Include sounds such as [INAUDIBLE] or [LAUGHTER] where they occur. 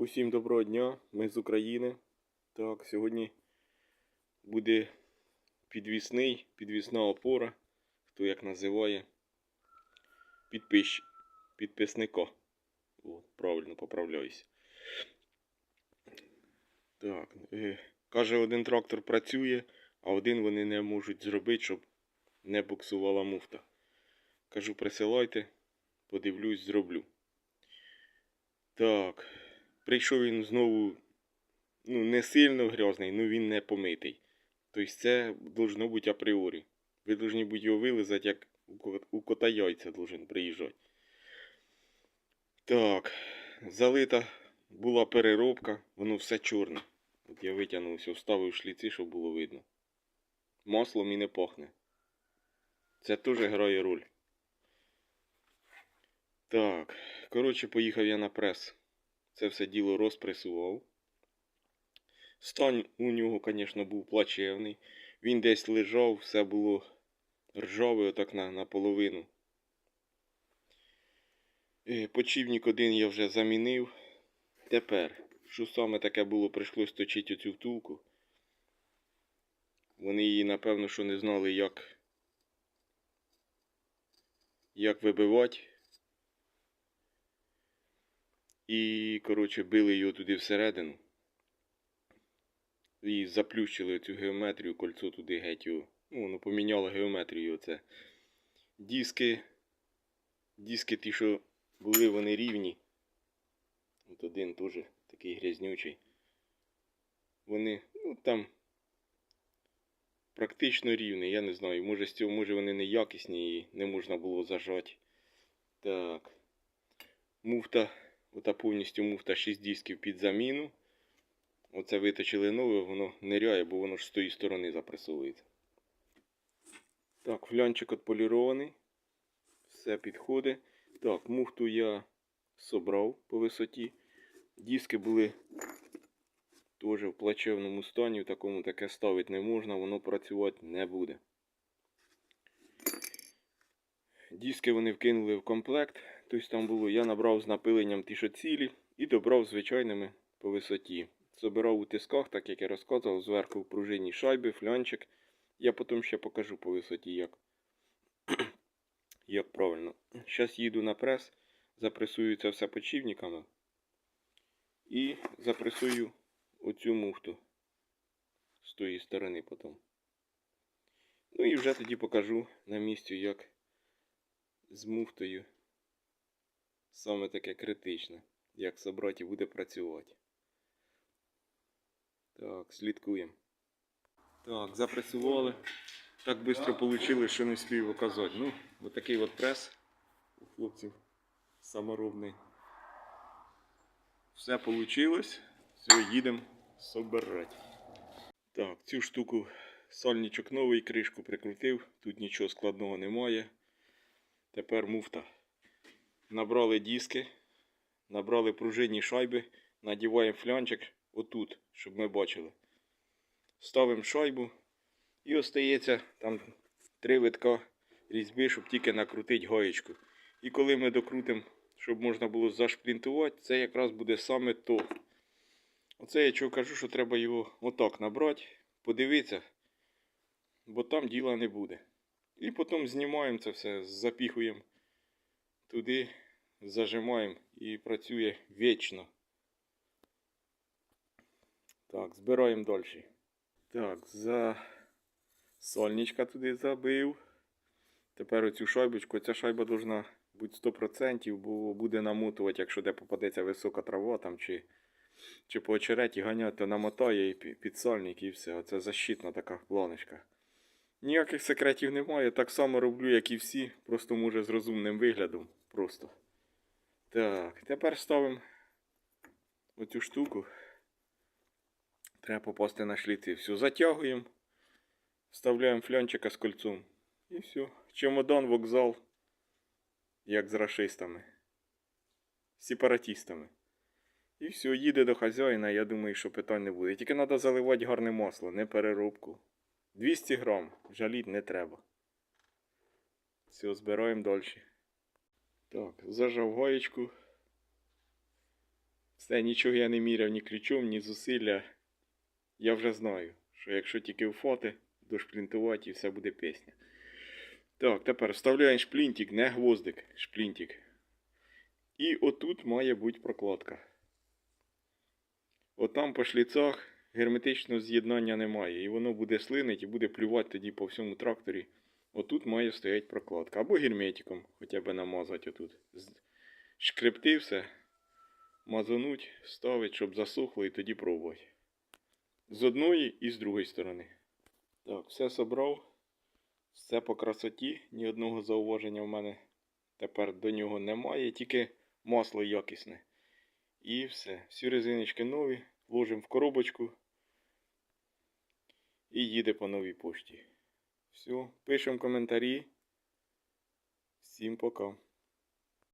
Усім доброго дня, ми з України. Так, сьогодні буде підвісний, підвісна опора, хто як називає, підпис, підписника. О, правильно поправляюсь. Так, е, каже, один трактор працює, а один вони не можуть зробити, щоб не буксувала муфта. Кажу, присилайте, подивлюсь, зроблю. Так. Прийшов він знову ну, не сильно грязний, але він не помитий. Тобто це должно бути апріорі. Ви повинні будете його вилизати, як у кота яйця должен приїжджати. Так, залита була переробка, воно все чорне. От я витягнув все, вставив шліці, щоб було видно. Маслом і не пахне. Це теж грає роль. Так, коротше, поїхав я на прес. Це все діло розпресував. Стан у нього, звісно, був плачевний. Він десь лежав, все було ржаве, отак на, наполовину. Е, Почівник один я вже замінив. Тепер, що саме таке було, прийшлось точити оцю втулку. Вони її, напевно, що не знали, як, як вибивати. І, коротше, били його туди всередину. І заплющили цю геометрію, кольцо туди геть його. Ну, воно поміняло геометрію оце. Диски. Диски ті, що були, вони рівні. От один теж такий грязнючий. Вони, ну там практично рівні, я не знаю. Може з цього, може вони неякісні і не можна було зажати. Так. Муфта. Ота повністю муфта 6 дисків під заміну. Оце виточили нове, воно ниряє, бо воно ж з тої сторони запресовується. Так, флянчик отполірований. Все підходить. Так, муфту я собрав по висоті. Диски були теж в плачевному стані, в такому таке ставити не можна, воно працювати не буде. Диски вони вкинули в комплект. Тобто там було, я набрав з напиленням ті, що цілі, і добрав звичайними по висоті. Собирав у тисках, так як я розказував, зверху в пружинні шайби, флянчик. Я потім ще покажу по висоті, як, [CLEARS THROAT] як правильно. Зараз їду на прес, запресую це все почівниками. І запресую оцю муфту з тої сторони потім. Ну і вже тоді покажу на місці, як з муфтою саме таке критичне, як собрати і буде працювати. Так, слідкуємо. Так, запресували. Так швидко вийшло, що не встиг оказати. Ну, отакий от прес у хлопців саморобний. Все вийшло. Все, їдемо собирати. Так, цю штуку сальничок новий, кришку прикрутив. Тут нічого складного немає. Тепер муфта. Набрали диски, набрали пружинні шайби, надіваємо флянчик отут, щоб ми бачили. Ставимо шайбу і остається там три витка різьби, щоб тільки накрутити гаєчку. І коли ми докрутимо, щоб можна було зашплінтувати, це якраз буде саме то. Оце я чого кажу, що треба його отак набрати, подивитися, бо там діла не буде. І потім знімаємо це все, запіхуємо туди, зажимаємо і працює вічно. Так, збираємо далі. Так, за сольничка туди забив. Тепер оцю шайбочку. Ця шайба должна бути 100%, бо буде намотувати, якщо де попадеться висока трава там чи, чи по очереті ганяти, то намотає і під сольник і все. Оце защитна така планочка. Ніяких секретів немає. Так само роблю, як і всі. Просто може з розумним виглядом. Просто. Так, тепер ставимо оцю штуку. Треба попасти на шліці. Все, затягуємо. Вставляємо флянчика з кольцом. І все. Чемодан, вокзал. Як з рашистами. Сепаратістами. І все, їде до хазяїна, я думаю, що питань не буде. Тільки треба заливати гарне масло, не переробку. 200 грам. Жаліть не треба. Все, збираємо далі. Так, зажав гаєчку. Все, нічого я не міряв ні ключом, ні зусилля. Я вже знаю, що якщо тільки вфоти, дошплінтувати і все буде пісня. Так, тепер вставляємо шплінтик, не гвоздик, шплінтик. І отут має бути прокладка. Отам по шліцах герметичного з'єднання немає. І воно буде слинить і буде плювати тоді по всьому тракторі. Отут має стояти прокладка. Або герметиком хоча б намазати отут. Шкребти все, мазануть, ставить, щоб засохло і тоді пробувати. З одної і з другої сторони. Так, все собрав. Все по красоті. Ні одного зауваження в мене тепер до нього немає, тільки масло якісне. І все. Всі резиночки нові. Ложимо в коробочку. І їде по новій пошті. Все, пишемо коментарі. Всім пока.